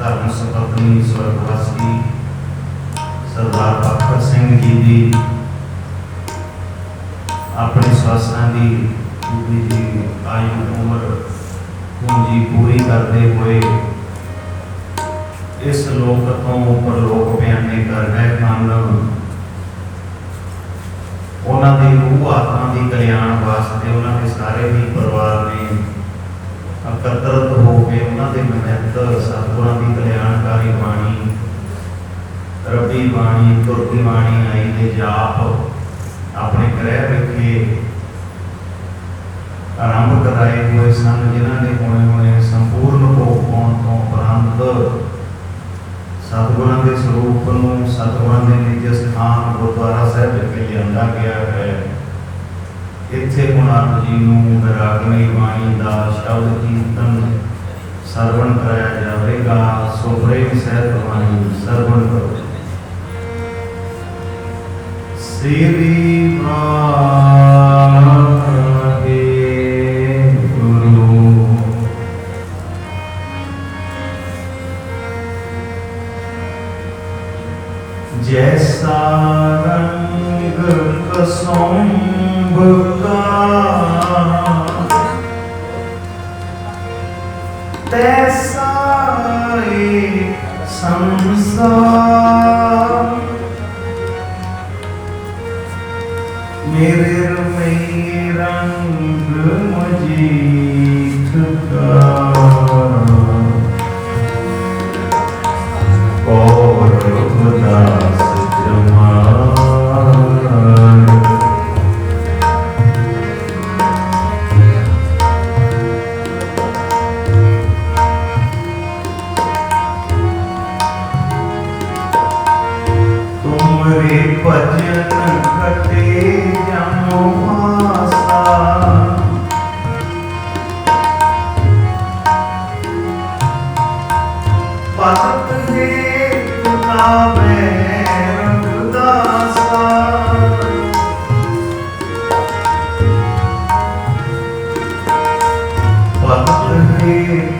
ਧਰਮ ਸੁਪਤਨੀ ਸਵਰਗਵਾਸੀ ਸਰਦਾਰ ਬਖਤਰ ਸਿੰਘ ਜੀ ਦੀ ਆਪਣੀ ਸਵਾਸਾਂ ਦੀ ਪੂਰੀ ਜੀ ਆਯੂ ਉਮਰ ਪੂੰਜੀ ਪੂਰੀ ਕਰਦੇ ਹੋਏ ਇਸ ਲੋਕ ਤੋਂ ਪਰਲੋਕ ਬਿਆਨੇ ਕਰ ਰਹੇ ਹਨ ਉਹਨਾਂ ਦੀ ਰੂਹ ਆਤਮਾ ਦੀ ਕਲਿਆਣ ਵਾਸਤੇ ਉਹਨਾਂ ਦੇ ਸਾਰੇ ਹੀ ਪਰਿਵਾਰ ਨੇ ਇਕੱਤਰਤ ਹੋ ਕੇ ਉਹਨਾਂ ਦੇ ਮਹਿਤ ਸਤਿਗੁਰਾਂ ਦੀ ਕਲਿਆਣਕਾਰੀ ਬਾਣੀ, ਰੱਬੀ ਬਾਣੀ, ਤੁਰਕੀ ਬਾਣੀ ਆਈ ਦੇ ਜਾਪ ਆਪਣੇ ਗ੍ਰਹਿ ਵਿਖੇ ਆਰੰਭ ਕਰਾਏ ਹੋਏ ਸਨ, ਜਿਨ੍ਹਾਂ ਦੇ ਹੋਣੇ ਹੋਏ ਸੰਪੂਰਨ ਭੋਗ ਪਾਉਣ ਤੋਂ ਉਪਰੰਤ ਸਤਿਗੁਰਾਂ ਦੇ ਸਰੂਪ ਨੂੰ ਸਤਿਗੁਰਾਂ ਦੇ ਨਿਜ ਸਥਾਨ ਗੁਰਦੁਆਰਾ ਸਾਹਿਬ ਵਿਖੇ ਲਿਆਂਦਾ ਗਿਆ ਹੈ। ਇੱਥੇ ਹੁਣ ਜੀ ਨੂੰ ਵਿਰਾਗਮਈ ਬਾਣੀ ਦਾ ਸ਼ਬਦ ਕੀਰਤਨ ਸਰਵਣ ਕਰਾਇਆ ਜਾਵੇਗਾ ਸੋ ਪ੍ਰੇਮ ਸਹਿਤ ਬਾਣੀ ਸਰਵਣ ਕਰੋ। ਸ੍ਰੀ ਵਾਹਿਗੁਰੂ ਸੰਭਕਾ ਤੈਸਾਈ ਸੰਸਾਰ ਮੇਰੇ ਰਮਈ ਰੰਗ ਮਜੀਠ ਕਾ ਹੋਏ ਭਜਨ ਕਟੇ ਜਮੋ ਆਸਾ। ਪਤ ਹੈ ਤੁਨਾ ਮੈਂ ਰੰਗ ਦਾਸਾ। ਪਤ ਹੈ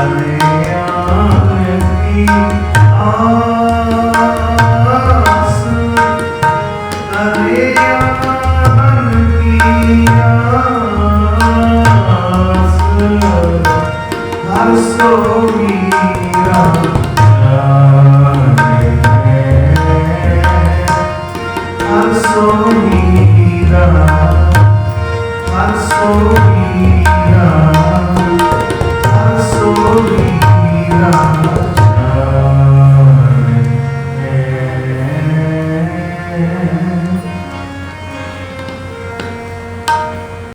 ਕਲਿਆਣ